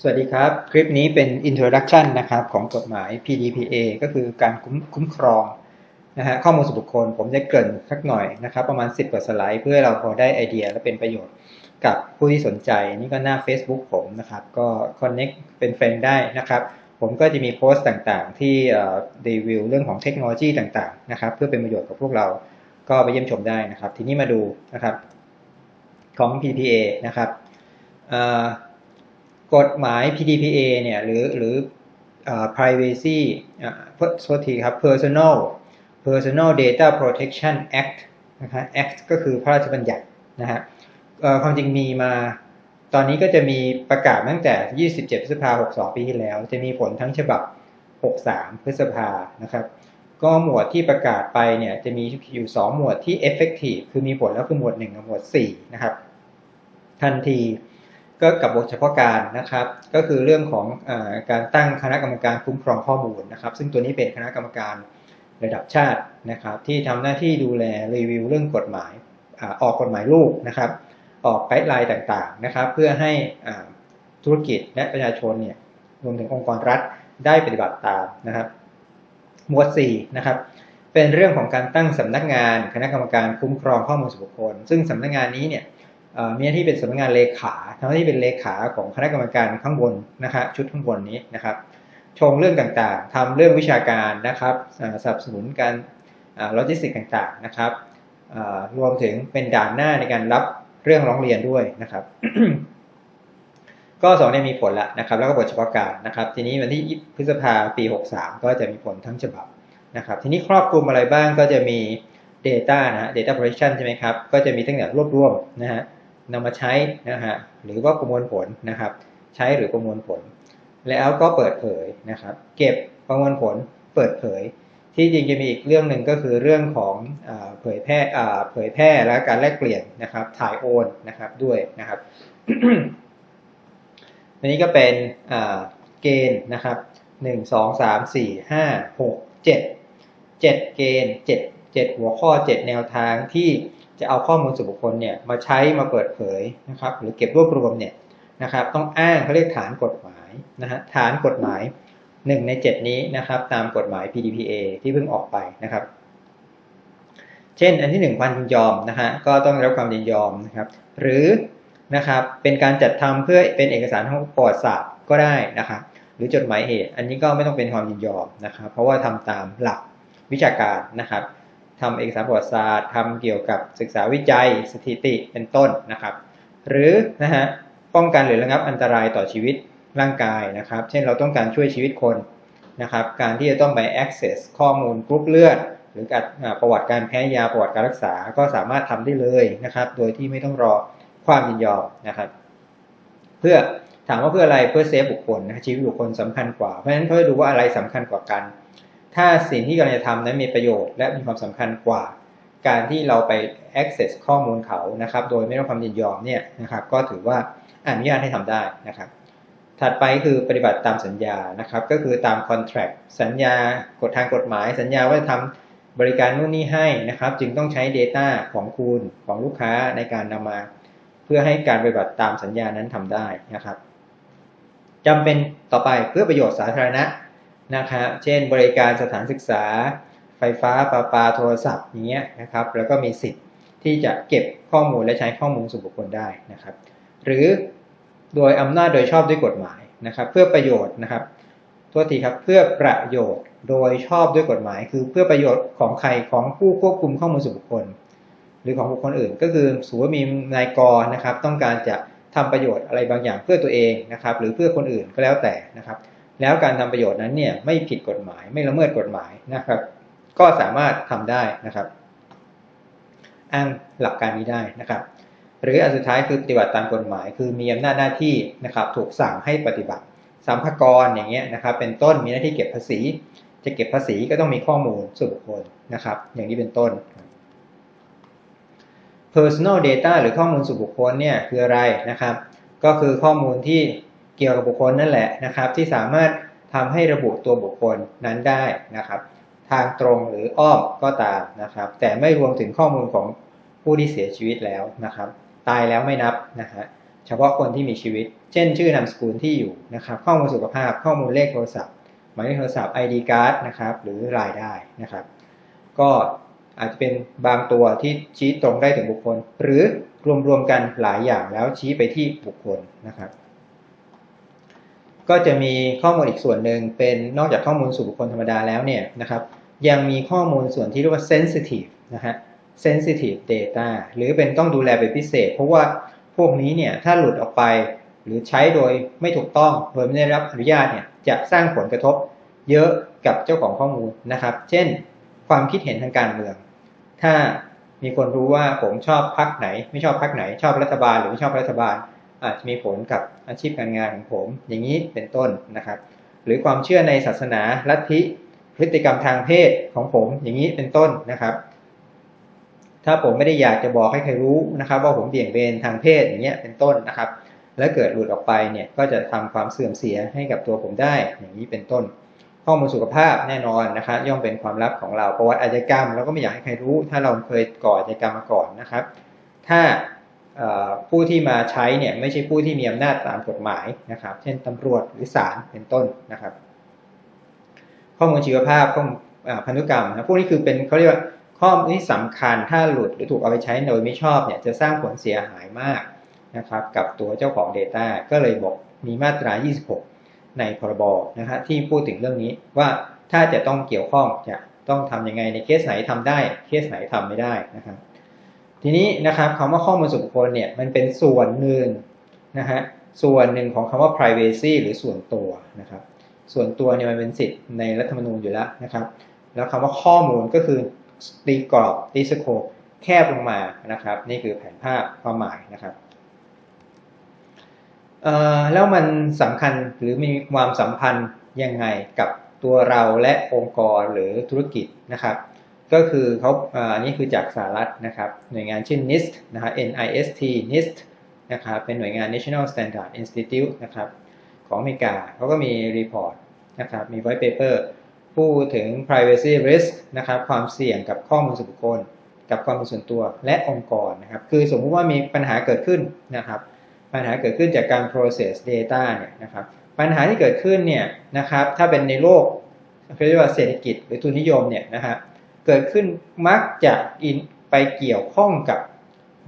สวัสดีครับ คลิปนี้เป็น introduction นะครับของกฎหมาย PDPA ก็คือการคุ้มคุ้มครองนะฮะข้อมูลส่วนบุคคล ผมจะเกริ่นสักหน่อยนะครับ ประมาณ 10 กว่าสไลด์ เพื่อเราพอได้ไอเดียและเป็นประโยชน์กับผู้ที่สนใจ นี่ก็หน้า Facebook ผมนะครับ ก็ connect เป็นเฟรนได้นะครับ ผมก็จะมีโพสต์ต่างๆ ที่รีวิวเรื่องของเทคโนโลยีต่างๆนะครับ เพื่อเป็นประโยชน์กับพวกเราก็ไปเยี่ยมชมได้นะครับ ทีนี้มาดูนะครับของ PDPA นะครับ กฎหมาย PDPA เนี่ยหรือหรือ privacy โทษทีครับ personal personal data protection act นะครับ act ก็คือพระราชบัญญัตินะฮะความจริงมีมาตอนนี้ก็จะมีประกาศตั้งแต่ 27 พฤษภาคม62 ปีที่แล้ว จะมีผลทั้งฉบับ 63 พฤษภานะครับ ก็หมวดที่ประกาศไปเนี่ยจะมีอยู่ 2 หมวดที่ effective คือมีผลแล้วคือหมวด 1 กับหมวด 4 นะครับ ทันที ก็กับบทเฉพาะการนะครับ ก็คือเรื่องของอการตั้งคณะกรรมการคุ้มครองข้อมูลนะครับ ซึ่งตัวนี้เป็นคณะกรรมการระดับชาตินะครับ ที่ทำหน้าที่ดูแลรีวิวเรื่องกฎหมายออกกฎหมายลูกนะครับ ออกไกด์ไลน์ต่างๆนะครับ เพื่อให้ธุรกิจและประชาชนเนี่ยรวมถึงองค์กรรัฐได้ปฏิบัติตามนะครับ หมวด4นะครับเป็นเรื่องของการตั้งสำนักงาน คณะกรรมการคุ้มครองข้อมูลส่วนบุคคล ซึ่งสำนักงานนี้เนี่ย มีหน้าที่เป็นสำนักงานเลขาทำหน้าที่เป็นเลขาของคณะกรรมการข้างบนนะครับชุดข้างบนนี้นะครับชงเรื่องต่างๆทำเรื่องวิชาการนะครับสนับสนุนการโลจิสติกต่างๆนะครับรวมถึงเป็นด่านหน้าในการรับเรื่องร้องเรียนด้วยนะครับ ก็สองเนี่ยมีผลแล้วนะครับ แล้วก็บทเฉพาะการนะครับ ทีนี้วันที่พฤษภาปี 63 ก็จะมีผลทั้งฉบับนะครับ ทีนี้ครอบคลุมอะไรบ้างก็จะมี Data นะ Data Protection ใช่ไหมครับ ก็จะมีตั้งแต่รวบรวมนะฮะ นำมาใช้นะฮะหรือว่าประมวลผลนะครับ ใช้หรือประมวลผล แล้วก็เปิดเผยนะครับ เก็บประมวลผลเปิดเผย ที่จริงจะมีอีกเรื่องหนึ่งก็คือเรื่องของเผยแพร่เผยแพร่และการแลกเปลี่ยนนะครับ ถ่ายโอนนะครับด้วยนะครับอันนี้ก็เป็นเกณฑ์นะครับหนึ่งสองสามสี่ห้าหกเจ็ดเจ็ดเกณฑ์เจ็ดเจ็ดหัวข้อเจ็ดแนวทางที่ จะเอาข้อมูลส่วนบุคคลเนี่ยมาใช้มาเปิดเผยนะครับ หรือเก็บรวบรวมเนี่ยนะครับ ต้องอ้างเขาเรียกฐานกฎหมายนะฮะฐานกฎหมาย 1 ใน 7 นี้นะครับ ตามกฎหมาย PDPA ที่เพิ่งออกไปนะครับ เช่น อันที่ 1 ความยินยอมนะฮะก็ต้องรับความยินยอมนะครับ หรือนะครับเป็นการจัดทำเพื่อเป็นเอกสารทางประวัติศาสตร์ก็ได้นะครับ หรือจดหมายเหตุ อันนี้ก็ไม่ต้องเป็นความยินยอมนะครับ เพราะว่าทำตามหลักวิชาการนะครับ ทำเอกสารประวัติศาสตร์ทำเกี่ยวกับศึกษาวิจัยสถิติเป็นต้นนะครับ หรือนะฮะป้องกันหรือระงับอันตรายต่อชีวิตร่างกายนะครับ เช่นเราต้องการช่วยชีวิตคนนะครับ การที่จะต้องไป access ข้อมูลกรุ๊ปเลือด หรือประวัติการแพ้ยาประวัติการรักษาก็สามารถทำได้เลยนะครับ โดยที่ไม่ต้องรอความยินยอมนะครับ เพื่อถามว่าเพื่ออะไรเพื่อเซฟบุคคลนะชีวิตบุคคลสำคัญกว่าเพราะฉะนั้นเขาจะดูว่าอะไรสำคัญกว่ากัน ถ้าสิ่งที่กำลังจะทำนั้นมีประโยชน์ และมีความสำคัญกว่า การที่เราไป access ข้อมูลเขานะครับ โดยไม่ต้องความยินยอมเนี่ยนะครับ ก็ถือว่าอนุญาตให้ทำได้นะครับ ถัดไปคือปฏิบัติตามสัญญานะครับ ก็คือตาม contract สัญญากฎทางกฎหมาย สัญญาว่าจะทำบริการนู่นนี่ให้นะครับ จึงต้องใช้ Data ของคุณของลูกค้าในการนำมา เพื่อให้การปฏิบัติตามสัญญานั้นทำได้นะครับจำเป็นต่อไปเพื่อประโยชน์สาธารณะ นะครับเช่นบริการสถานศึกษา ไฟฟ้าประปลาโทรศัพท์อย่างเงี้ยนะครับแล้วก็มีสิทธิ์ที่จะเก็บข้อมูลและใช้ข้อมูลส่วนบุคคลได้นะครับหรือโดยอำนาจโดยชอบด้วยกฎหมายนะครับเพื่อประโยชน์นะครับโทษทีครับเพื่อประโยชน์โดยชอบด้วยกฎหมาย คือเพื่อประโยชน์ของใครของผู้ควบคุมข้อมูลส่วนบุคคล หรือของบุคคลอื่น ก็คือสมมติมีนายกรนะครับต้องการจะทำประโยชน์อะไรบางอย่างเพื่อตัวเองนะครับหรือเพื่อคนอื่นก็แล้วแต่นะครับ แล้วการทำประโยชน์นั้นเนี่ยไม่ผิดกฎหมายไม่ละเมิดกฎหมายนะครับ ก็สามารถทำได้นะครับ อ้างหลักการนี้ได้นะครับ หรืออันสุดท้ายคือปฏิบัติตามกฎหมาย คือมีอำนาจหน้าที่นะครับ ถูกสั่งให้ปฏิบัติสัมภากรอย่างเงี้ยนะครับ เป็นต้นมีหน้าที่เก็บภาษี จะเก็บภาษีก็ต้องมีข้อมูลส่วนบุคคลนะครับ อย่างนี้เป็นต้น personal data หรือข้อมูลส่วนบุคคลเนี่ยคืออะไรนะครับ ก็คือข้อมูลที่ เกี่ยวกับบุคคลนั่นแหละนะครับ ที่สามารถทำให้ระบุตัวบุคคลนั้นได้นะครับ ทางตรงหรืออ้อมก็ตามนะครับ แต่ไม่รวมถึงข้อมูลของผู้ที่เสียชีวิตแล้วนะครับ ตายแล้วไม่นับนะฮะเฉพาะคนที่มีชีวิต เช่น ชื่อนามสกุลที่อยู่นะครับ ข้อมูลสุขภาพ ข้อมูลเลขโทรศัพท์ หมายเลขโทรศัพท์ ID card นะครับ หรือรายได้นะครับ ก็อาจจะเป็นบางตัวที่ชี้ตรงได้ถึงบุคคล หรือรวมๆกันหลายอย่างแล้วชี้ไปที่บุคคลนะครับ ก็จะมีข้อมูลอีกส่วนหนึ่งเป็นนอกจากข้อมูลสู่บุคคลธรรมดาแล้วเนี่ยนะครับยังมีข้อมูลส่วนที่เรียกว่า sensitive นะฮะ sensitive data หรือเป็นต้องดูแลเป็นพิเศษ เพราะว่าพวกนี้เนี่ยถ้าหลุดออกไปหรือใช้โดยไม่ถูกต้องโดยไม่ได้รับอนุญาตเนี่ยจะสร้างผลกระทบเยอะกับเจ้าของข้อมูลนะครับ เช่น ความคิดเห็นทางการเมือง ถ้ามีคนรู้ว่าผมชอบพรรคไหน ไม่ชอบพรรคไหน ชอบรัฐบาลหรือไม่ชอบรัฐบาล อาจจะมีผลกับอาชีพการงานของผม อย่างนี้เป็นต้นนะครับ หรือความเชื่อในศาสนาลัทธิพฤติกรรมทางเพศของผม อย่างนี้เป็นต้นนะครับ ถ้าผมไม่ได้อยากจะบอกให้ใครรู้นะครับ ว่าผมเบี่ยงเบนทางเพศอย่างเงี้ยเป็นต้นนะครับ แล้วเกิดหลุดออกไปเนี่ยก็จะทำความเสื่อมเสียให้กับตัวผมได้อย่างนี้เป็นต้นข้อมูลสุขภาพแน่นอนนะครับย่อมเป็นความลับของเราประวัติอาชญากรรมเราก็ไม่อยากให้ใครรู้ ถ้าเราเคยก่ออาชญากรรมมาก่อนนะครับ ถ้า ผู้ที่มาใช้เนี่ยไม่ใช่ผู้ที่มีอำนาจตามกฎหมายนะครับ เช่นตำรวจหรือศาลเป็นต้นนะครับ ข้อมูลชีวภาพข้อมูลพันธุกรรมนะพวกนี้คือเป็นเขาเรียกว่าข้อมูลที่สำคัญถ้าหลุดหรือถูกเอาไปใช้โดยไม่ชอบเนี่ยจะสร้างผลเสียหายมากนะครับ กับตัวเจ้าของ Data ก็เลยบอกมีมาตรา 26 ในพรบนะฮะที่พูดถึงเรื่องนี้ว่าถ้าจะต้องเกี่ยวข้องจะต้องทำยังไงในเคสไหนทำได้ เคสไหนทำไม่ได้นะครับ ทีนี้นะครับคำว่าข้อมูลส่วนบุคคลเนี่ยมันเป็นส่วนหนึ่งนะฮะส่วนหนึ่งของคำว่า privacy หรือส่วนตัวนะครับ ส่วนตัวเนี่ยมันเป็นสิทธิ์ในรัฐธรรมนูญอยู่แล้วนะครับ แล้วคำว่าข้อมูลก็คือตีกรอบตีสโคปแคบลงมานะครับ นี่คือแผนภาพความหมายนะครับแล้วมันสำคัญหรือมีความสัมพันธ์ยังไงกับตัวเราและองค์กรหรือธุรกิจนะครับ ก็คือเขาอันนี้คือจากสหรัฐนะครับ หน่วยงานชื่อ NIST นะครับ NIST NIST นะครับ เป็นหน่วยงาน National Standard Institute นะครับ ของอเมริกาเขาก็มีรีพอร์ตนะครับ มีไวท์เปเปอร์พูดถึง privacy risk นะครับ ความเสี่ยงกับข้อมูลส่วนบุคคล กับความเป็นส่วนตัวและองค์กรนะครับ คือสมมุติว่ามีปัญหาเกิดขึ้นนะครับ ปัญหาเกิดขึ้นจากการ process data เนี่ยนะครับ ปัญหาที่เกิดขึ้นเนี่ยนะครับ ถ้าเป็นในโลกเรียกว่าเศรษฐกิจหรือทุนนิยมเนี่ยนะครับ เกิดขึ้นมักจะอินไปเกี่ยวข้องกับ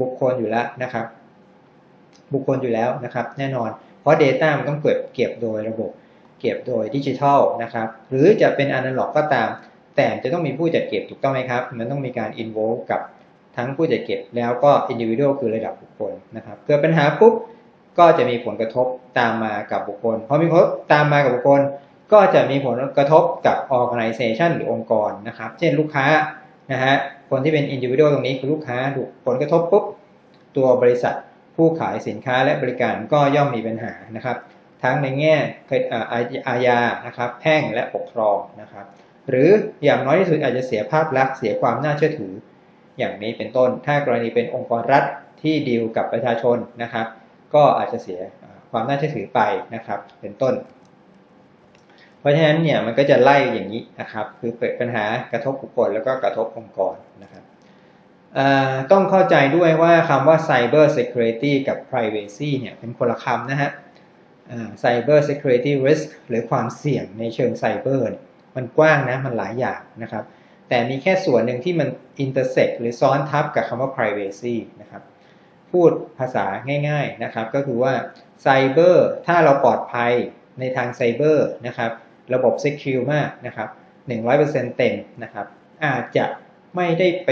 บุคคลอยู่แล้วนะครับ บุคคลอยู่แล้วนะครับ แน่นอน เพราะ Data มันต้องเกิดเก็บโดยระบบ เก็บโดยดิจิทัลนะครับ หรือจะเป็นอนาล็อกก็ตาม แต่จะต้องมีผู้จัดเก็บถูกต้องไหมครับ มันต้องมีการ involve กับทั้งผู้จัดเก็บแล้วก็ individual คือระดับบุคคลนะครับเกิดปัญหาปุ๊บก็จะมีผลกระทบตามมากับบุคคลพอมีผลตามมากับบุคคล ก็จะมีผลกระทบกับ organization หรือองค์กรนะครับ เช่นลูกค้านะฮะคนที่เป็น individual ตรงนี้คือลูกค้าถูกผลกระทบปุ๊บตัวบริษัทผู้ขายสินค้าและบริการก็ย่อมมีปัญหานะครับ ทั้งในแง่อาญานะครับแพ่งและปกครองนะครับ หรืออย่างน้อยที่สุดอาจจะเสียภาพลักษณ์เสียความน่าเชื่อถือ อย่างนี้เป็นต้น ถ้ากรณีเป็นองค์กรรัฐที่ดีลกับประชาชนนะครับ ก็อาจจะเสียความน่าเชื่อถือไปนะครับ เป็นต้น ราะฉะนั้นเนี่ยมันก็จะไล่อย่างนี้นะครับ คือเกิดปัญหากระทบบุคคลแล้วก็กระทบองค์กรนะครับต้องเข้าใจด้วยว่าคำว่า cyber security กับ privacy เนี่ยเป็นคนละคำนะฮะ cyber security risk หรือความเสี่ยงในเชิงไซเบอร์มันกว้างนะ มันหลายอย่างนะครับ แต่มีแค่ส่วนหนึ่งที่มัน intersect หรือซ้อนทับกับคำว่า privacy นะครับ พูดภาษาง่าย ๆนะครับ ก็คือว่าไซเบอร์ถ้าเราปลอดภัยในทางไซเบอร์นะครับ ระบบ Secure มากนะครับ100%เต็มนะครับอาจจะไม่ได้ไป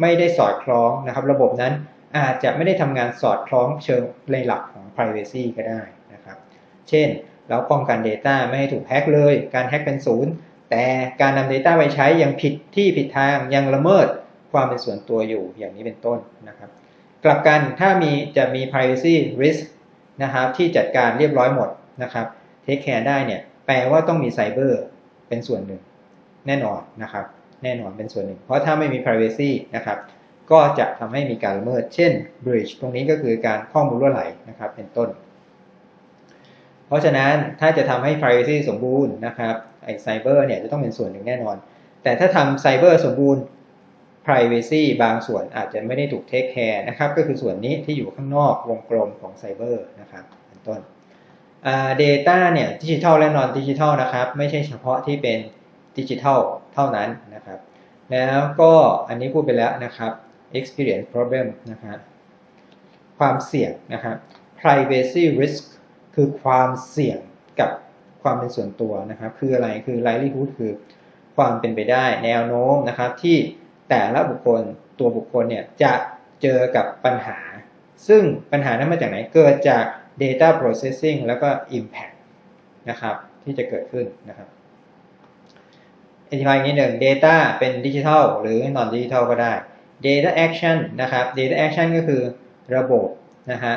ไม่ได้สอดคล้องนะครับ ระบบนั้นอาจจะไม่ได้ทำงานสอดคล้องเชิงในหลักของ Privacy ก็ได้นะครับ เช่น เราป้องกัน Data ไม่ให้ถูกแฮ็กเลย การแฮ็กเป็นศูนย์แต่การนำ Data ไปใช้ยังผิดที่ผิดทางยังละเมิดความเป็นส่วนตัวอยู่อย่างนี้เป็นต้นนะครับ กลับกันถ้ามีจะมี privacy risk นะครับที่จัดการเรียบร้อยหมดนะครับ เทคแคร์ได้เนี่ย แปลว่าต้องมีไซเบอร์เป็นส่วนหนึ่ง แน่นอนนะครับ แน่นอนเป็นส่วนหนึ่ง เพราะถ้าไม่มี privacy นะครับ ก็จะทำให้มีการละเมิด เช่น breach ตรงนี้ก็คือการข้อมูลรั่วไหลนะครับ เป็นต้น เพราะฉะนั้นถ้าจะทำให้ privacy สมบูรณ์นะครับไอ้ไซเบอร์เนี่ยจะต้องเป็นส่วนหนึ่งแน่นอน แต่ถ้าทำไซเบอร์สมบูรณ์ privacy บางส่วนอาจจะไม่ได้ถูก take care นะครับ ก็คือส่วนนี้ที่อยู่ข้างนอกวงกลมของไซเบอร์นะครับเป็นต้น data เนี่ยดิจิทัลและ non ดิจิทัลนะครับ ไม่ใช่เฉพาะที่เป็นดิจิทัลเท่านั้นนะครับ แล้วก็อันนี้พูดไปแล้วนะครับ experience problem นะครับความเสี่ยงนะครับ privacy risk คือความเสี่ยงกับความเป็นส่วนตัวนะครับ คืออะไรคือ likelihood คือความเป็นไปได้แนวโน้มนะครับ ที่แต่ละบุคคลตัวบุคคลเนี่ยจะเจอกับปัญหา ซึ่งปัญหานั้นมาจากไหนเกิดจาก data processing แล้วก็ impact นะครับที่จะเกิดขึ้นนะครับอธิบายอีกนิดหนึ่ง data เป็นดิจิทัลหรือ non ดิจิทัลก็ได้ data action นะครับ data action ก็คือระบบนะฮะ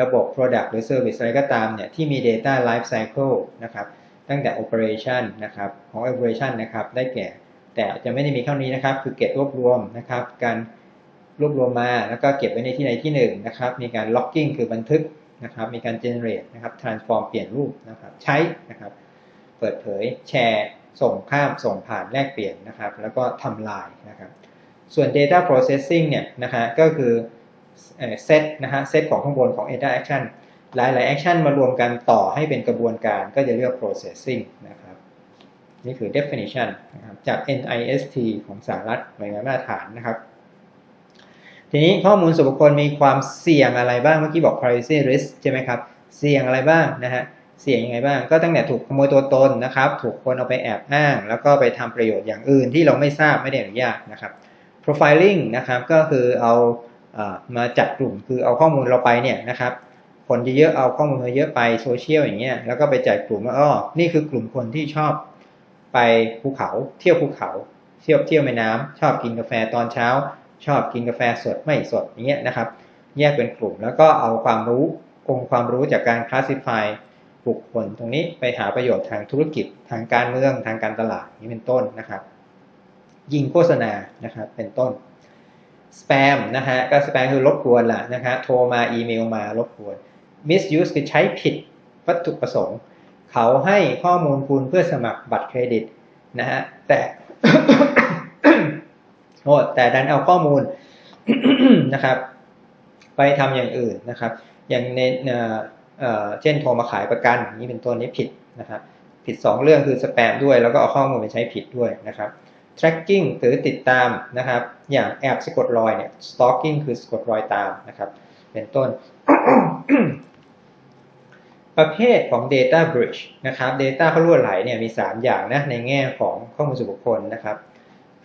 ระบบ product หรือ service อะไรก็ตามเนี่ยที่มี data life cycle นะครับตั้งแต่ operation นะครับของ operation นะครับได้แก่ แต่จะไม่ได้มีเท่านี้นะครับ คือเก็บรวบรวมนะครับ การรวบรวมมาแล้วก็เก็บไว้ในที่ใดที่หนึ่งนะครับ มีการ logging คือบันทึก นะครับ มีการ generate นะครับ transform เปลี่ยนรูปนะครับ ใช้นะครับ เปิดเผย แชร์ ส่งข้าม ส่งผ่าน แลกเปลี่ยนนะครับ แล้วก็ทำลายนะครับ ส่วน data processing เนี่ยนะฮะ ก็คือเซตนะฮะ เซตของข้างบนของ data action หลายๆ action มารวมกันต่อให้เป็นกระบวนการ ก็จะเรียก processing นะครับ นี่คือ definition นะครับ จาก NIST ของสหรัฐหน่วยงานมาตรฐานนะครับ ทีนี้ข้อมูลส่วนบุคคลมีความเสี่ยงอะไรบ้าง เมื่อกี้บอก privacy risk ใช่ไหมครับ เสี่ยงอะไรบ้างนะฮะ เสี่ยงยังไงบ้าง ก็ตั้งแต่ถูกขโมยตัวตนนะครับ ถูกคนเอาไปแอบอ้าง แล้วก็ไปทำประโยชน์อย่างอื่นที่เราไม่ทราบไม่ได้อนุญาตนะครับ profiling นะครับก็คือเอามาจัดกลุ่มคือเอาข้อมูลเราไปเนี่ยนะครับคนเยอะๆเอาข้อมูลมาเยอะไปโซเชียลอย่างเงี้ยแล้วก็ไปจัดกลุ่มว่าอ๋อนี่คือกลุ่มคนที่ชอบไปภูเขาเที่ยวภูเขา เที่ยวเที่ยวแม่น้ำชอบกินกาแฟตอนเช้า ชอบกินกาแฟสดไม่สดอย่างเงี้ยนะครับ แยกเป็นกลุ่มแล้วก็เอาความรู้องค์ความรู้จากการคลาสสิฟายบุคคลตรงนี้ไปหาประโยชน์ทางธุรกิจทางการเมืองทางการตลาดนี้เป็นต้นนะครับ ยิงโฆษณานะครับเป็นต้นสแปมนะฮะก็สแปมคือรบกวนล่ะนะฮะโทรมาอีเมลมารบกวน misuse คือใช้ผิดวัตถุประสงค์ เขาให้ข้อมูลคุณเพื่อสมัครบัตรเครดิตนะฮะแต่ โอ้แต่ดันเอาข้อมูลนะครับ ไปทำอย่างอื่นนะครับ อย่างในเช่นโทรมาขายประกันนี้เป็นต้นนี้ผิดนะครับผิด 2 เรื่องคือสแปมด้วย แล้วก็เอาข้อมูลไปใช้ผิดด้วยนะครับ tracking หรือติดตามนะครับ อย่างแอบสะกดรอยเนี่ย stalking คือสะกดรอยตามนะครับ เป็นต้น ประเภทของ data breach นะครับ data เขารั่วไหลเนี่ยมี 3 อย่างนะในแง่ของข้อมูลส่วนบุคคลนะครับ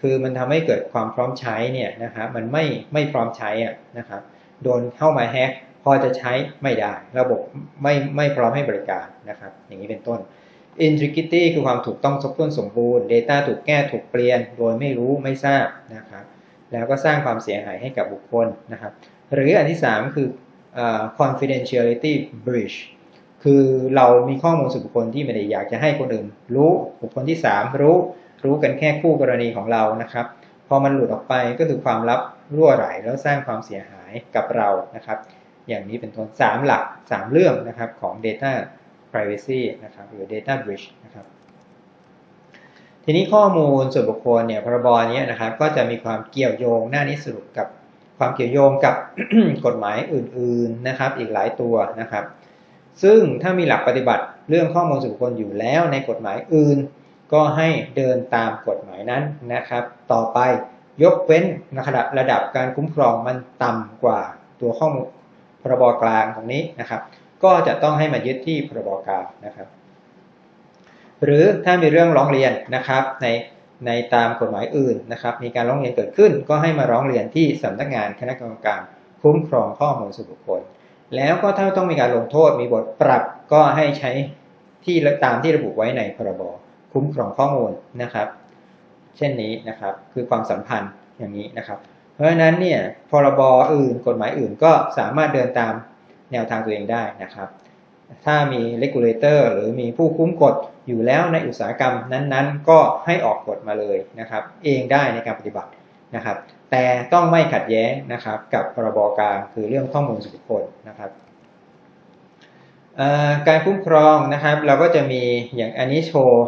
คือมันทำให้เกิดความพร้อมใช้เนี่ยนะครับมันไม่ไม่พร้อมใช้อะนะครับโดนเข้ามาแฮกพอจะใช้ไม่ได้ ระบบไม่ไม่พร้อมให้บริการนะครับ อย่างนี้เป็นต้น integrity คือความถูกต้องครบถ้วนสมบูรณ์ data ถูกแก้ถูกเปลี่ยน โดยไม่รู้ไม่ทราบนะครับแล้วก็สร้างความเสียหายให้กับบุคคลนะครับ หรืออันที่ 3 คือ confidentiality breach คือเรามีข้อมูลส่วนบุคคลที่ไม่ได้อยากจะให้คนอื่นรู้บุคคลที่ 3 รู้ รู้กันแค่คู่กรณีของเรานะครับ พอมันหลุดออกไปก็คือความลับรั่วไหลแล้วสร้างความเสียหายกับเรานะครับ อย่างนี้เป็นต้น3หลัก 3 เรื่องนะครับของ data privacy นะครับหรือ data breach นะครับทีนี้ข้อมูลส่วนบุคคลเนี่ยพรบนี้นะครับก็จะมีความเกี่ยวโยงหน้านี้สรุปกับความเกี่ยวโยงกับกฎหมายอื่นๆนะครับ อีกหลายตัวนะครับ ซึ่งถ้ามีหลักปฏิบัติเรื่องข้อมูลส่วนบุคคลอยู่แล้วในกฎหมายอื่น ก็ให้เดินตามกฎหมายนั้นนะครับ ต่อไปยกเว้นนะครับระดับการคุ้มครองมันต่ำกว่าตัวข้อมูลพรบกลางตรงนี้นะครับ ก็จะต้องให้มายึดที่พรบกลางนะครับ หรือถ้ามีเรื่องร้องเรียนนะครับในในตามกฎหมายอื่นนะครับ มีการร้องเรียนเกิดขึ้น ก็ให้มาร้องเรียนที่สำนักงานคณะกรรมการคุ้มครองข้อมูลส่วนบุคคล แล้วก็ถ้าต้องมีการลงโทษมีบทปรับก็ให้ใช้ที่ตามที่ระบุไว้ในพรบ คุ้มครองข้อมูลนะครับ เช่นนี้นะครับคือความสัมพันธ์อย่างนี้นะครับ เพราะฉะนั้นเนี่ยพรบอื่นกฎหมายอื่นก็สามารถเดินตามแนวทางตัวเองได้นะครับ ถ้ามี regulator หรือมีผู้คุ้มกฎอยู่แล้วในอุตสาหกรรมนั้นๆ ก็ให้ออกกฎมาเลยนะครับ เองได้ในการปฏิบัตินะครับ แต่ต้องไม่ขัดแย้งนะครับ กับพรบกลางคือเรื่องข้อมูลส่วนบุคคลนะครับการคุ้มครองนะครับ เราก็จะมีอย่างอันนี้โชว์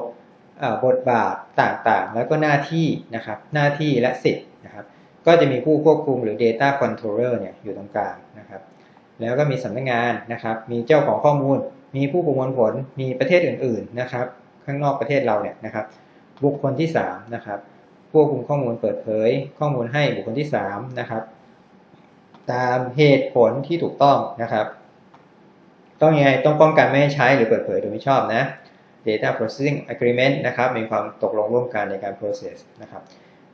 บทบาทต่างๆ แล้วก็หน้าที่นะครับหน้าที่และสิทธิ์นะครับก็จะมีผู้ควบคุมหรือ data controller เนี่ยอยู่ตรงกลางนะครับแล้วก็มีสำนักงานนะครับมีเจ้าของข้อมูล มีผู้ประมวลผลมีประเทศอื่นๆนะครับข้างนอกประเทศเราเนี่ยนะครับบุคคลที่3นะครับควบคุมข้อมูลเปิดเผย ข้อมูลให้บุคคลที่3นะครับตามเหตุผลที่ถูกต้องนะครับ ต้องยังไงต้องป้องกันไม่ให้ใช้หรือเปิดเผยโดยไม่ชอบนะ data processing agreement นะครับมีความตกลงร่วมกันในการ process นะครับ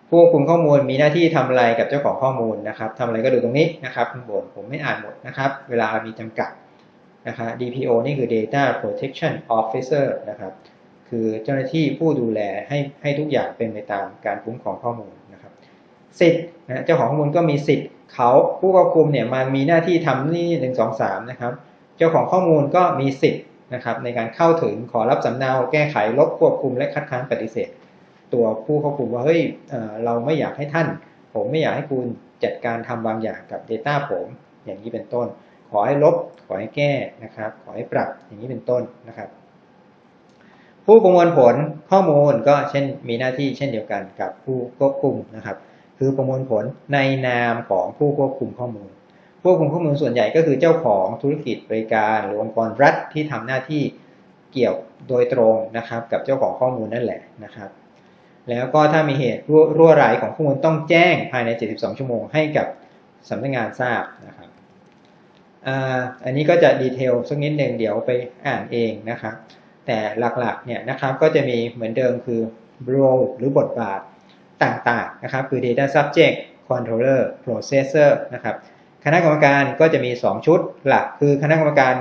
ผู้ควบคุมข้อมูลมีหน้าที่ทำอะไรกับเจ้าของข้อมูลนะครับทำอะไรก็ดูตรงนี้นะครับข้างบนผมไม่อ่านหมดนะครับ เวลามีจำกัดนะครับ DPO นี่คือ Data Protection Officer นะครับคือเจ้าหน้าที่ผู้ดูแลให้ให้ทุกอย่างเป็นไปตามการคุ้มครองข้อมูลนะครับสิทธิ์นะเจ้าของข้อมูลก็มีสิทธิ์เขาผู้ควบคุมเนี่ยมันมีหน้าที่ทำนี่หนึ่งสองสามนะครับ เจ้าของข้อมูลก็มีสิทธิ์ นะครับในการเข้าถึงขอรับสำเนาแก้ไขลบควบคุมและคัดค้านปฏิเสธ ตัวผู้ควบคุมว่าเฮ้ยเราไม่อยากให้ท่าน ผมไม่อยากให้คุณจัดการทำบางอย่างกับ Data ผมอย่างนี้เป็นต้น ขอให้ลบ ขอให้แก้นะครับ ขอให้ปรับอย่างนี้เป็นต้นนะครับ ผู้ประมวลผลข้อมูลก็เช่นมีหน้าที่เช่นเดียวกันกับผู้ควบคุมนะครับ คือประมวลผลในนามของผู้ควบคุมข้อมูล ผู้ควบคุมข้อมูลส่วนใหญ่ก็คือเจ้าของธุรกิจบริการหรือองค์กรรัฐที่ทำหน้าที่เกี่ยวโดยตรงนะครับ กับเจ้าของข้อมูลนั่นแหละนะครับ แล้วก็ถ้ามีเหตุรั่วไหลของข้อมูลต้องแจ้งภายใน 72 ชั่วโมงให้กับสำนักงานทราบนะครับอันนี้ก็จะดีเทลสักนิดหนึ่งเดี๋ยวไปอ่านเองนะครับ แต่หลักๆเนี่ยนะครับก็จะมีเหมือนเดิมคือ role หรือบทบาทต่างๆนะครับ คือ data subject controller processor นะครับ คณะกรรมการก็จะมี 2 ชุดหลักคือคณะกรรมการ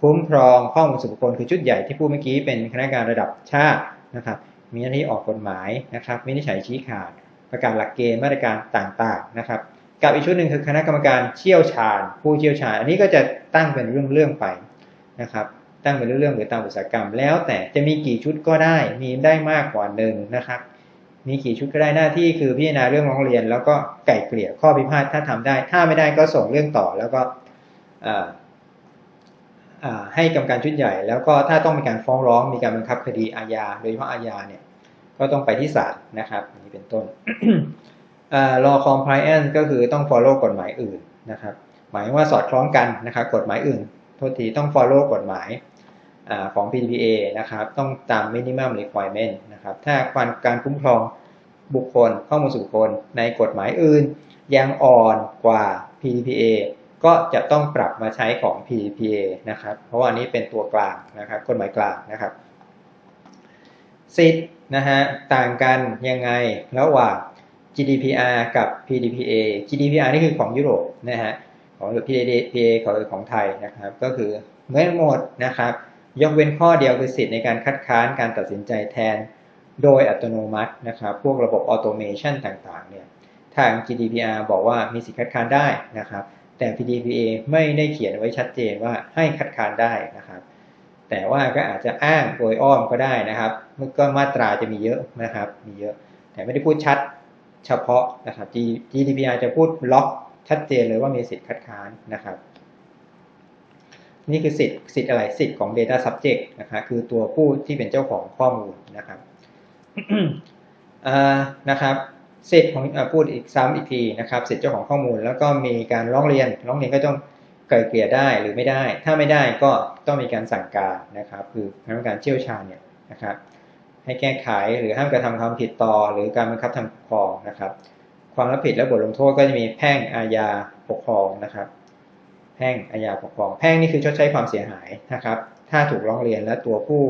คุ้มครองข้อมูลส่วนบุคคลคือชุดใหญ่ที่พูดเมื่อกี้เป็นคณะกรรมการระดับชาตินะครับ มีหน้าที่ออกกฎหมายนะครับวินิจฉัยชี้ขาด ประกาศหลักเกณฑ์มาตรการต่างๆนะครับกับอีกชุดหนึ่งคือคณะกรรมการเชี่ยวชาญ ผู้เชี่ยวชาญ อันนี้ก็จะตั้งเป็นเรื่องๆไปนะครับตั้งเป็นเรื่องๆหรือตามอุตสาหกรรม แล้วแต่จะมีกี่ชุดก็ได้มีได้มากกว่าหนึ่งนะครับ มีกี่ชุดก็ได้หน้าที่คือพิจารณาเรื่องร้องเรียน แล้วก็ไก่เกลี่ยข้อพิพาทถ้าทำได้ ถ้าไม่ได้ก็ส่งเรื่องต่อแล้วก็ให้กรรมการชุดใหญ่ แล้วก็ถ้าต้องมีการฟ้องร้องมีการบังคับคดีอาญาโดยเฉพาะอาญาเนี่ยก็ต้องไปที่ศาลนะครับนี้เป็นต้น law compliance ก็คือต้อง follow กฎหมายอื่นนะครับ หมายว่าสอดคล้องกันนะครับ กฎหมายอื่นโทษทีต้อง follow กฎหมาย ของ PPA นะครับ ต้องตาม minimum requirement นะครับ ถ้าการคุ้มครองบุคคลข้อมูลส่วนบุคคลในกฎหมายอื่น ยังอ่อนกว่า PPA ก็จะต้องปรับมาใช้ของ PPA นะครับ เพราะว่านี้เป็นตัวกลางนะครับ กฎหมายกลางนะครับสิทธิ์นะฮะต่างกันยังไงระหว่าง GDPR กับ PDPA GDPR นี่คือของยุโรปนะฮะของ PDPA ของของไทยนะครับ ก็คือเหมือนหมดนะครับ ยกเว้นข้อเดียวคือสิทธิ์ในการคัดค้านการตัดสินใจแทนโดยอัตโนมัตินะครับ พวกระบบออโตเมชันต่างๆ เนี่ย ทาง GDPR บอกว่ามีสิทธิคัดค้านได้นะครับ แต่ PDPA ไม่ได้เขียนไว้ชัดเจนว่าให้คัดค้านได้นะครับ แต่ว่าก็อาจจะอ้างโดยอ้อมก็ได้นะครับก็มาตราจะมีเยอะนะครับ มีเยอะ แต่ไม่ได้พูดชัดเฉพาะนะครับ GDPR จะพูดล็อกชัดเจนเลยว่ามีสิทธิคัดค้านนะครับ นี่คือสิทธิ์สิทธิ์อะไรสิทธิ์ของ data subject นะครับคือตัวผู้ที่เป็นเจ้าของข้อมูลนะครับนะครับสิทธิ์ของพูดอีกซ้ำอีกทีนะครับสิทธิ์เจ้าของข้อมูล แล้วก็มีการร้องเรียนร้องเรียนก็ต้องไกลเกลี่ยได้หรือไม่ได้ ถ้าไม่ได้ก็ต้องมีการสั่งการนะครับ คือคณะกรรมการเชี่ยวชาญเนี่ยนะครับ ให้แก้ไขหรือห้ามกระทำความผิดต่อ หรือการบังคับทางปกครองนะครับ ความรับผิดและบทลงโทษก็จะมีแพ่งอาญาปกครองนะครับ แพ่งอาญาปกครอง แพ่งนี่คือชดใช้ความเสียหายนะครับ ถ้าถูกร้องเรียนและตัวผู้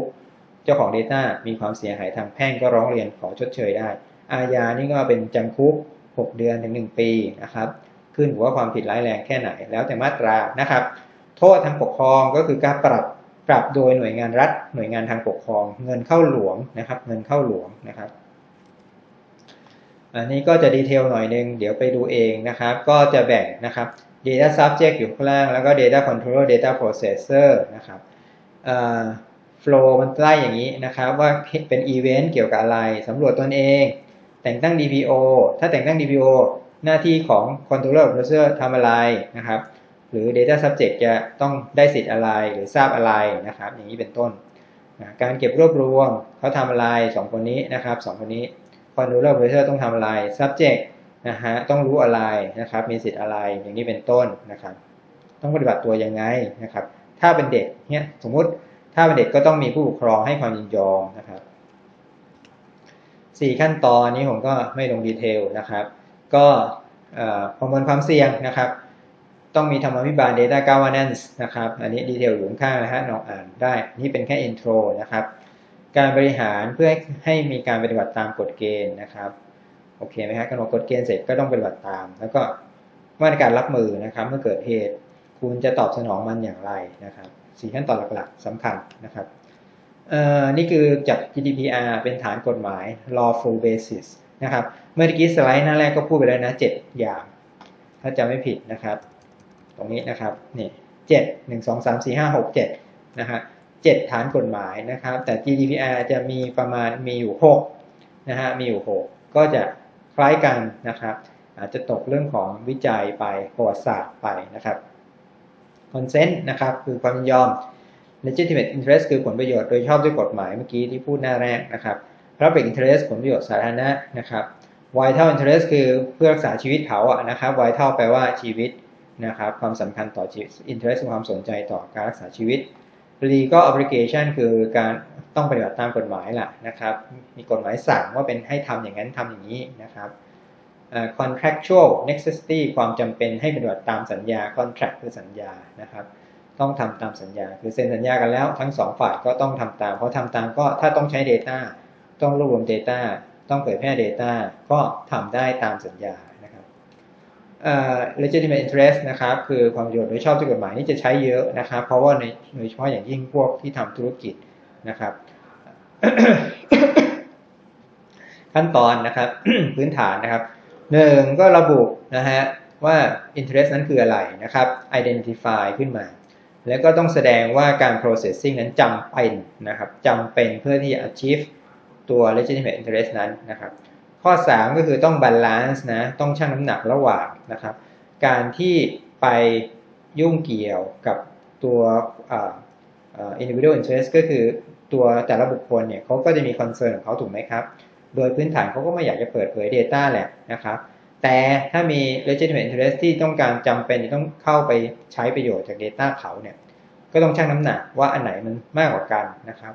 เจ้าของ Data มีความเสียหายทางแพ่งก็ร้องเรียนขอชดเชยได้ อาญานี่ก็เป็นจำคุก 6 เดือนถึง 1 ปีนะครับ ขึ้นหัวความผิดร้ายแรงแค่ไหน แล้วแต่มาตรานะครับ โทษทางปกครองก็คือการปรับปรับโดยหน่วยงานรัฐ หน่วยงานทางปกครอง เงินเข้าหลวงนะครับ เงินเข้าหลวงนะครับ อันนี้ก็จะดีเทลหน่อยนึง เดี๋ยวไปดูเองนะครับ ก็จะแบ่งนะครับ data subject อยู่ข้างล่าง แล้วก็ data controller data processor นะครับ flow มันไล่อย่างนี้นะครับว่าเป็นอีเวนต์เกี่ยวกับอะไรสำรวจตนเอง แต่งตั้ง DPO ถ้าแต่งตั้ง DPO หน้าที่ของ controller processor ทำอะไรนะครับ หรือ data subject จะต้องได้สิทธิ์อะไรหรือทราบอะไรนะครับ อย่างนี้เป็นต้นการเก็บรวบรวมเขาทำอะไร 2 คนนี้นะครับ 2 คนนี้ controller processor ต้องทำอะไร subject นะฮะต้องรู้อะไรนะครับมีสิทธิ์อะไรอย่างนี้เป็นต้นนะครับ ต้องปฏิบัติตัวยังไงนะครับ ถ้าเป็นเด็กเนี่ยสมมุติถ้าเป็นเด็กก็ต้องมีผู้ปกครองให้ความยินยอมนะครับสี่ขั้นตอนนี้ผมก็ไม่ลงดีเทลนะครับ ก็ประเมินความเสี่ยงนะครับ ต้องมีธรรมวิบาล Data Governance นะครับ อันนี้ดีเทลอยู่ข้างนะฮะลองอ่านได้ นี่เป็นแค่ intro นะครับ การบริหารเพื่อให้มีการปฏิบัติตามกฎเกณฑ์นะครับ โอเคไหมครับกำหนดกฎเกณฑ์เสร็จก็ต้องปฏิบัติตาม แล้วก็มาตรการรับมือนะครับ เมื่อเกิดเหตุคุณจะตอบสนองมันอย่างไรนะครับสี่ขั้นตอนหลักๆสำคัญนะครับนี่คือจาก GDPR เป็นฐานกฎหมาย lawful basis นะครับ เมื่อกี้สไลด์หน้าแรกก็พูดไปแล้วนะ 7 อย่าง ถ้าจำไม่ผิดนะครับ ตรงนี้นะครับ นี่เจ็ดหนึ่งสองสามสี่ห้าหกเจ็ดนะฮะเจ็ดฐานกฎหมายนะครับ แต่ GDPR จะมีประมาณมีอยู่หกนะฮะ มีอยู่หกก็จะ ล้ายกันนะครับ อาจจะตกเรื่องของวิจัยไปประวัติศาสตร์ไปนะครับ consent นะครับคือความยินยอม legitimate interest คือผลประโยชน์โดยชอบด้วยกฎหมายเมื่อกี้ที่พูดหน้าแรกนะครับ public interest ผลประโยชน์สาธารณะนะครับ vital interest คือเพื่อรักษาชีวิตเขาอะนะครับ vital แปลว่าชีวิตนะครับความสำคัญต่อชีวิต interest ความสนใจต่อการรักษาชีวิต legal obligation คือการ ต้องปฏิบัติตามกฎหมายล่ะนะครับ มีกฎหมายสั่งว่าเป็นให้ทำอย่างนั้นทำอย่างนี้นะครับ contractual necessity ความจำเป็นให้ปฏิบัติตามสัญญา contract คือสัญญานะครับ ต้องทำตามสัญญา คือเซ็นสัญญากันแล้วทั้งสองฝ่ายก็ต้องทำตาม เพราะทำตามก็ถ้าต้องใช้ Data ต้องรวบรวม Data ต้องเผยแพร่ Data ก็ทำได้ตามสัญญานะครับ legitimate interest นะครับ คือความประโยชน์โดยชอบด้วยกฎหมายนี่จะใช้เยอะนะครับ เพราะว่าในโดยเฉพาะอย่างยิ่งพวกที่ทำธุรกิจ นะครับ ขั้นตอนนะครับ พื้นฐานนะครับหนึ่งก็ระบุนะฮะว่า interest นั้นคืออะไรนะครับ identify ขึ้นมา แล้วก็ต้องแสดงว่าการ processing นั้นจำเป็นนะครับจำเป็นเพื่อที่จะ achieve ตัว legitimate interest นั้นนะครับ ข้อ 3 ก็คือต้อง balance นะต้องชั่งน้ำหนักระหว่างนะครับ การที่ไปยุ่งเกี่ยวกับตัว individual interest ก็คือ ตัวแต่ละบุคคลเนี่ยเขาก็จะมี concern ของเขาถูกไหมครับ โดยพื้นฐานเขาก็ไม่อยากจะเปิดเผย Data แหละนะครับ แต่ถ้ามี legitimate interest ที่ต้องการจำเป็นต้องเข้าไปใช้ประโยชน์จาก Data เขาเนี่ย ก็ต้องชั่งน้ำหนักว่าอันไหนมันมากกว่ากันนะครับ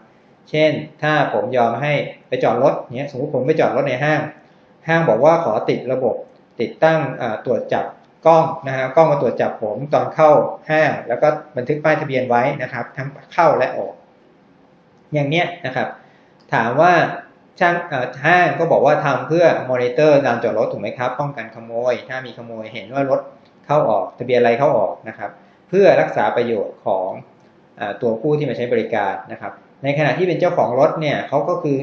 เช่น ถ้าผมยอมให้ไปจอดรถเนี้ยสมมติผมไปจอดรถในห้าง ห้างบอกว่าขอติดระบบติดตั้งตรวจจับกล้องนะฮะกล้องมาตรวจจับผมตอนเข้าห้างแล้วก็บันทึกป้ายทะเบียนไว้นะครับ ทั้งเข้าและออก อย่างเนี้ยนะครับ ถามว่าช่างห้างก็บอกว่าทำเพื่อมอนิเตอร์การจอดรถถูกไหมครับ ป้องกันขโมย ถ้ามีขโมยเห็นว่ารถเข้าออกทะเบียนอะไรเข้าออกนะครับ เพื่อรักษาประโยชน์ของอตัวผู้ที่มาใช้บริการนะครับ ในขณะที่เป็นเจ้าของรถเนี่ยเขาก็คือ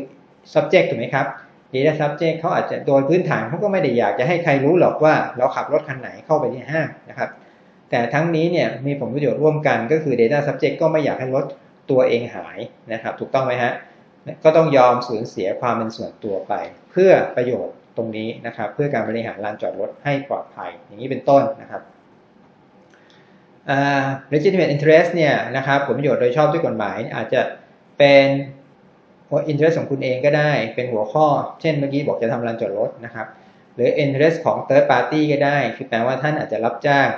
subject ถูกไหมครับ data subject เขาอาจจะโดยพื้นฐานเขาก็ไม่ได้อยากจะให้ใครรู้หรอกว่าเราขับรถคันไหนเข้าไปที่ห้างนะครับ แต่ทั้งนี้เนี่ยมีผลประโยชน์ร่วมกันก็คือ data subject ก็ไม่อยากให้รถ ตัวเองหายนะครับ ถูกต้องไหมฮะก็ต้องยอมสูญเสียความเป็นส่วนตัวไป เพื่อประโยชน์ตรงนี้นะครับ เพื่อการบริหารลานจอดรถให้ปลอดภัย อย่างนี้เป็นต้นนะครับ uh, legitimate interest เนี่ยนะครับผลประโยชน์โดยชอบด้วยกฎหมาย อาจจะเป็น interest ของคุณเองก็ได้ เป็นหัวข้อ เช่นเมื่อกี้บอกจะทำลานจอดรถนะครับ หรือ interest ของ third party ก็ได้ คือแปลว่าท่านอาจจะรับจ้าง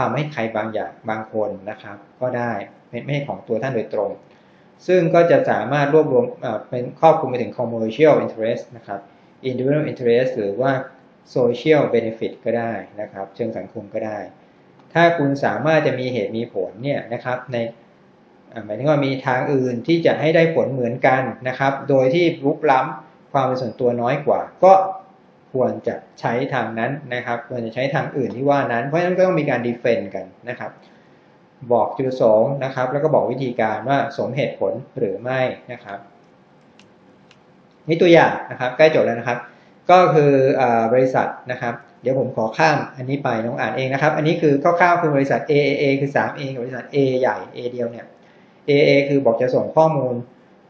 ทำให้ใครบางอย่างบางคนนะครับ ก็ได้ไม่ใช่ของตัวท่านโดยตรง ซึ่งก็จะสามารถรวบรวมเป็นครอบคลุมไปถึง commercial interest นะครับ individual interest หรือว่า social benefit ก็ได้นะครับ เชิงสังคมก็ได้ ถ้าคุณสามารถจะมีเหตุมีผลเนี่ยนะครับในหมายถึงว่ามีทางอื่นที่จะให้ได้ผลเหมือนกันนะครับ โดยที่ลุกล้ำความเป็นส่วนตัวน้อยกว่า ก็ ควรจะใช้ทางนั้นนะครับควรจะใช้ทางอื่นที่ว่านั้น เพราะฉะนั้นก็ต้องมีการ defend กันนะครับ บอกจุดประสงค์นะครับ แล้วก็บอกวิธีการว่าสมเหตุผลหรือไม่นะครับ นี่ตัวอย่างนะครับใกล้จบแล้วนะครับ ก็คือบริษัทนะครับ เดี๋ยวผมขอข้ามอันนี้ไปน้องอ่านเองนะครับ อันนี้คือคร่าวๆคือบริษัท AAA คือ 3A กับบริษัท A ใหญ่ A เดียวเนี่ย AA คือบอกจะส่งข้อมูล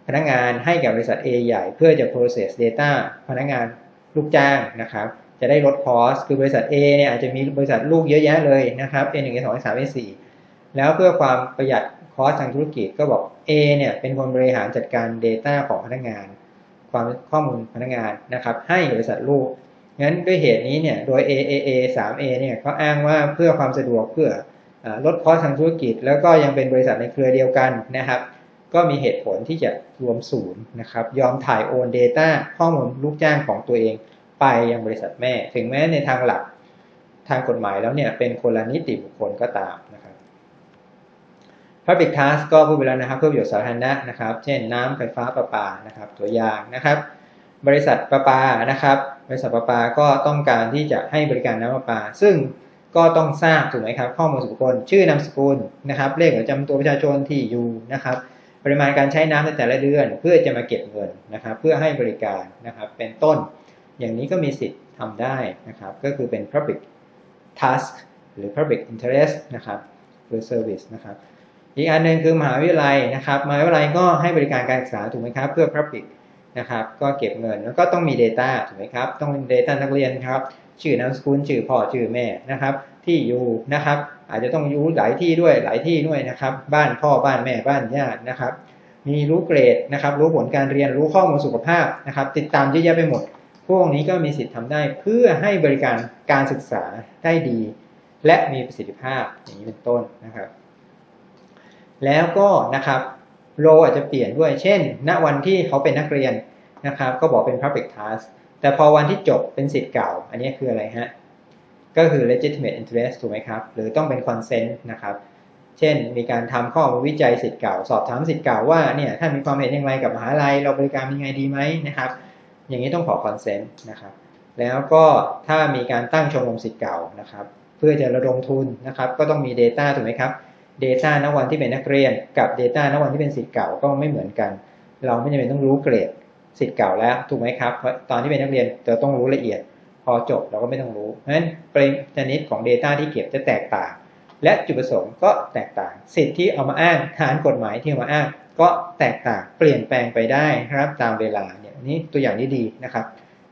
พนักงานให้กับบริษัท A ใหญ่เพื่อจะ process data พนักงาน ลูกจ้างนะครับ จะได้ลดคอสคือบริษัท A เนี่ยอาจจะมีบริษัทลูกเยอะแยะเลยนะครับ A1 A2 A3 A4 แล้วเพื่อความประหยัดคอสทางธุรกิจก็บอก A เนี่ยเป็นคนบริหารจัดการ Data ของพนักงาน ความข้อมูลพนักงานนะครับ ให้บริษัทลูกงั้นด้วยเหตุนี้เนี่ยโดย AAA 3A เนี่ยเขาอ้างว่าเพื่อความสะดวกเพื่ออลดคอสทางธุรกิจ แล้วก็ยังเป็นบริษัทในเครือเดียวกันนะครับ ก็มีเหตุผลที่จะรวมศูนย์นะครับ ยอมถ่ายโอน Data ข้อมูลลูกจ้างของตัวเองไปยังบริษัทแม่ ถึงแม้ในทางหลักทางกฎหมายแล้วเนี่ยเป็นคนละนิติบุคคลก็ตามนะครับ Public Task ก็พูดไปแล้วนะครับ เพื่อประโยชน์สาธารณะนะครับ เช่นน้ำไฟฟ้าประปานะครับ ตัวอย่างนะครับ บริษัทประปานะครับ บริษัทประปาก็ต้องการที่จะให้บริการน้ำประปา ซึ่งก็ต้องทราบถูกไหมครับ ข้อมูลส่วนบุคคลชื่อนามสกุลนะครับ เลขประจำตัวประชาชนที่อยู่นะครับ ปริมาณการใช้น้ำในแต่ละเดือน เพื่อจะมาเก็บเงินนะครับ เพื่อให้บริการนะครับ เป็นต้น อย่างนี้ก็มีสิทธิ์ทำได้นะครับ ก็คือเป็น public task หรือ public interest นะครับหรือ service นะครับ อีกอันหนึ่งคือมหาวิทยาลัยนะครับมหาวิทยาลัยก็ให้บริการการศึกษาถูกไหมครับ เพื่อ public นะครับ ก็เก็บเงินแล้วก็ต้องมี Data ถูกไหมครับ ต้องมี Data นักเรียนครับ ชื่อนามสกุลชื่อพ่อชื่อแม่นะครับ ที่อยู่นะครับ อาจจะต้องอยู่หลายที่ด้วยหลายที่ด้วยนะครับ บ้านพ่อบ้านแม่บ้านญาตินะครับ มีรู้เกรดนะครับ รู้ผลการเรียนรู้ข้อมูลสุขภาพนะครับ ติดตามเยอะแยะไปหมด พวกนี้ก็มีสิทธิ์ทำได้เพื่อให้บริการการศึกษาได้ดี และมีประสิทธิภาพอย่างนี้เป็นต้นนะครับ แล้วก็นะครับโรอาจจะเปลี่ยนด้วย เช่น ณ วันที่เขาเป็นนักเรียนนะครับ ก็บอกเป็น public task แต่พอวันที่จบเป็นสิทธิ์เก่า อันนี้คืออะไรฮะ ก็คือ legitimate interest ถูกไหมครับ หรือต้องเป็น consent นะครับ เช่น มีการทำข้อมูลวิจัยสิทธิ์เก่า สอบถามสิทธิ์เก่าว่าเนี่ยท่านมีความเห็นอย่างไรกับมหาลัย เราบริการยังไงดีไหมนะครับ อย่างนี้ต้องขอ consent นะครับ แล้วก็ถ้ามีการตั้งชมรมสิทธิ์เก่านะครับ เพื่อจะระดมทุนนะครับ ก็ต้องมี Data ถูกไหมครับ Data ณวันที่เป็นนักเรียน กับ Data ณวันที่เป็นสิทธิ์เก่าก็ไม่เหมือนกัน เราไม่จำเป็นต้องรู้เกรดสิทธิ์เก่าแล้วถูกไหมครับเพราะตอนที่เป็นนักเรียนเราต้องรู้ละเอียด พอจบเราก็ไม่ต้องรู้เพราะฉะนั้นปริชนิดของ Data ที่เก็บจะแตกต่าง และจุดประสงค์ก็แตกต่าง สิทธิที่เอามาอ้างฐานกฎหมายที่เอามาอ้างก็แตกต่างเปลี่ยนแปลงไปได้นะครับตามเวลาเนี่ยนี่ตัวอย่างที่ดีนะครับ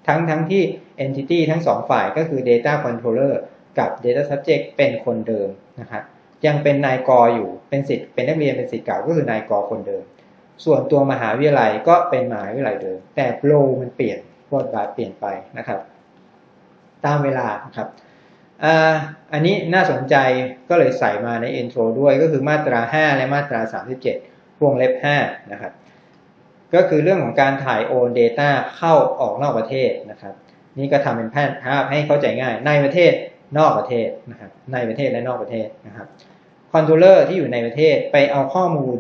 ทั้งทั้งที่ entity ทั้งสองฝ่ายก็คือ data controller กับ data subject เป็นคนเดิมนะครับยังเป็นนายกออยู่เป็นสิทธิ์เป็นนักเรียนเป็นสิทธิ์เก่าก็คือนายกอคนเดิม ส่วนตัวมหาวิทยาลัยก็เป็นมหาวิทยาลัยเดิม แต่โปรมันเปลี่ยนบทบาทเปลี่ยนไปนะครับ ตามเวลานะครับอันนี้น่าสนใจก็เลยใส่มาใน intro ด้วยก็คือมาตรา 5 และมาตรา 37 วงเล็บ 5 นะครับ ก็คือเรื่องของการถ่ายโอน Data เข้าออกนอกประเทศนะครับ นี่ก็ทำเป็นแผนภาพให้เข้าใจง่าย ในประเทศนอกประเทศนะครับ ในประเทศและนอกประเทศนะครับคอนโทรลเลอร์ที่อยู่ในประเทศไปเอาข้อมูล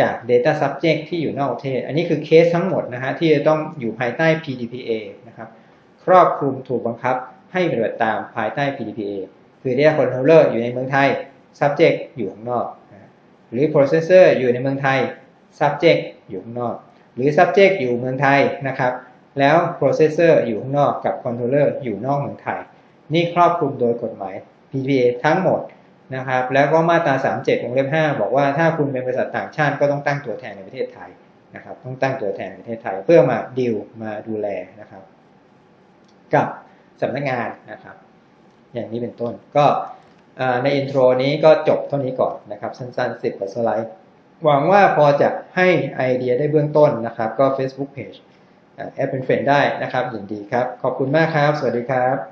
จาก Data Subject ที่อยู่นอกประเทศ อันนี้คือเคสทั้งหมดนะฮะที่จะต้องอยู่ภายใต้ PDPA นะครับ ครอบคลุมถูกบังคับ ให้ปฏิบัติตามภายใต้ PDPA คือ Data Controller อยู่ในเมืองไทย Subject อยู่ข้างนอก หรือ Processor อยู่ในเมืองไทย Subject อยู่ข้างนอก หรือ subject อยู่เมืองไทยนะครับ แล้ว processor อยู่ข้างนอกกับ controller อยู่นอกเมืองไทย นี่ครอบคลุมโดยกฎหมาย PDPa ทั้งหมดนะครับ แล้วก็มาตรา 37วงเล็บ 5 บอกว่าถ้าคุณเป็นบริษัทต่างชาติก็ต้องตั้งตัวแทนในประเทศไทยนะครับ ต้องตั้งตัวแทนในประเทศไทยเพื่อมาดีลมาดูแลนะครับ กับ สำนักงานนะครับ อย่างนี้เป็นต้นก็ในอินโทรนี้ก็จบเท่านี้ก่อนนะครับ สั้นๆ 10กว่าสไลด์ หวังว่าพอจะให้ไอเดียได้เบื้องต้นนะครับ ก็ Facebook Page แอดเป็นเฟรนได้นะครับยินดีครับ ขอบคุณมากครับ สวัสดีครับ